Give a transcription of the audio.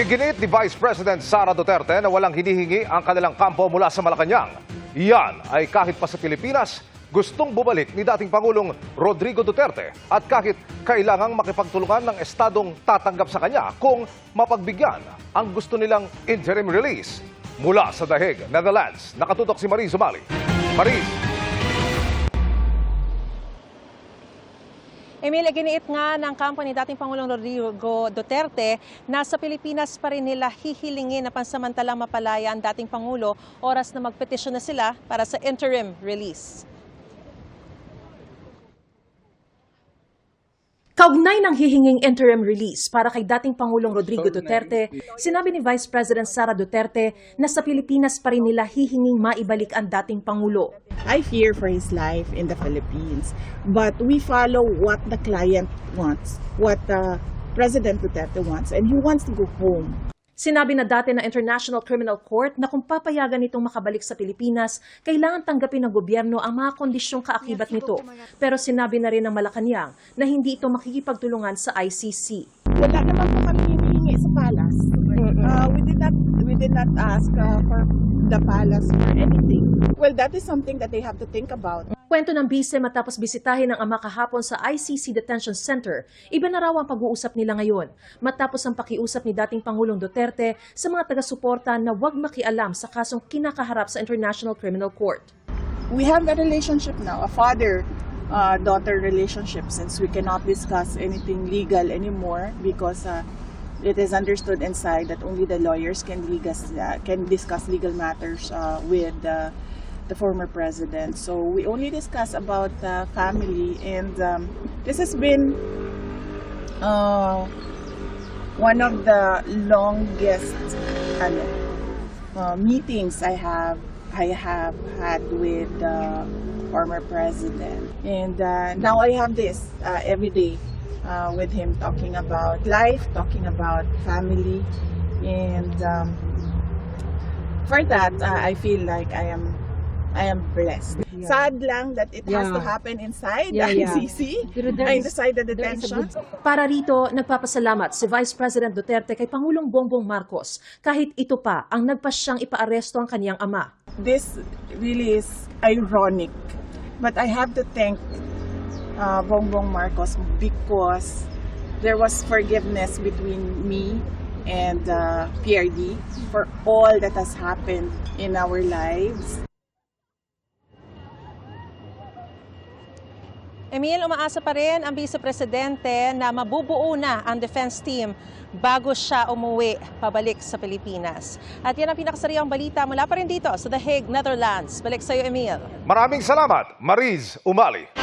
Iginiit ni Vice President Sara Duterte na walang hinihingi ang kanilang kampo mula sa Malacanang. Iyan ay kahit pa sa Pilipinas, gustong bumalik ni dating Pangulong Rodrigo Duterte at kahit kailangang makipagtulungan ng estadong tatanggap sa kanya kung mapagbigyan ang gusto nilang interim release. Mula sa Dahig, Netherlands, nakatutok si Marie Zumali. Marie, Emil, giniit nga ng kampo ni dating Pangulong Rodrigo Duterte na sa Pilipinas pa rin nila hihilingin na pansamantalang mapalaya ang dating Pangulo oras na magpetisyon na sila para sa interim release. Kaugnay ng hihinging interim release para kay dating Pangulong Rodrigo Duterte, sinabi ni Vice President Sara Duterte na sa Pilipinas pa rin nila hihinging maibalik ang dating Pangulo. I fear for his life in the Philippines. But we follow what the client wants, what uh, President Duterte wants, and he wants to go home. Sinabi na dati ng International Criminal Court na kung papayagan itong makabalik sa Pilipinas, kailangan tanggapin ng gobyerno ang mga kondisyong kaakibat nito. Pero sinabi na rin ng Malacanang na hindi ito makikipagtulungan sa ICC. Wala naman po kami hinihingi sa palace. Uh, we did not we did not ask uh, for the palace for anything. Well, that is something that they have to think about. Kwento ng bise matapos bisitahin ng ama kahapon sa ICC Detention Center, iba na raw ang pag-uusap nila ngayon. Matapos ang pakiusap ni dating Pangulong Duterte sa mga taga-suporta na huwag makialam sa kasong kinakaharap sa International Criminal Court. We have a relationship now, a father uh, relationship since we cannot discuss anything legal anymore because uh, it is understood inside that only the lawyers can legal, uh, can discuss legal matters uh, with uh, the former president. So we only discuss about family and um, this has been uh, one of the longest ano, uh, meetings I have I have had with the former president, and uh, now I have this uh, every day uh, with him talking about life, talking about family, and um, for that I feel like I am. I am blessed. Sad lang that it has to Yeah. happen inside Yeah, yeah. ICC, Pero there is- inside the detention. good- Para rito, nagpapasalamat si Vice President Duterte kay Pangulong Bongbong Marcos kahit ito pa ang nagpasyang ipaaresto ang kaniyang ama. this really is ironic. But I have to thank uh, Bongbong Marcos because there was forgiveness between me and uh, PRD for all that has happened in our lives. Emil, umaasa pa rin ang Vice Presidente na mabubuo na ang defense team bago siya umuwi pabalik sa Pilipinas. At yan ang pinakasariang balita mula pa rin dito sa The Hague, Netherlands. Balik sa iyo, Emil. maraming salamat, Mariz Umali.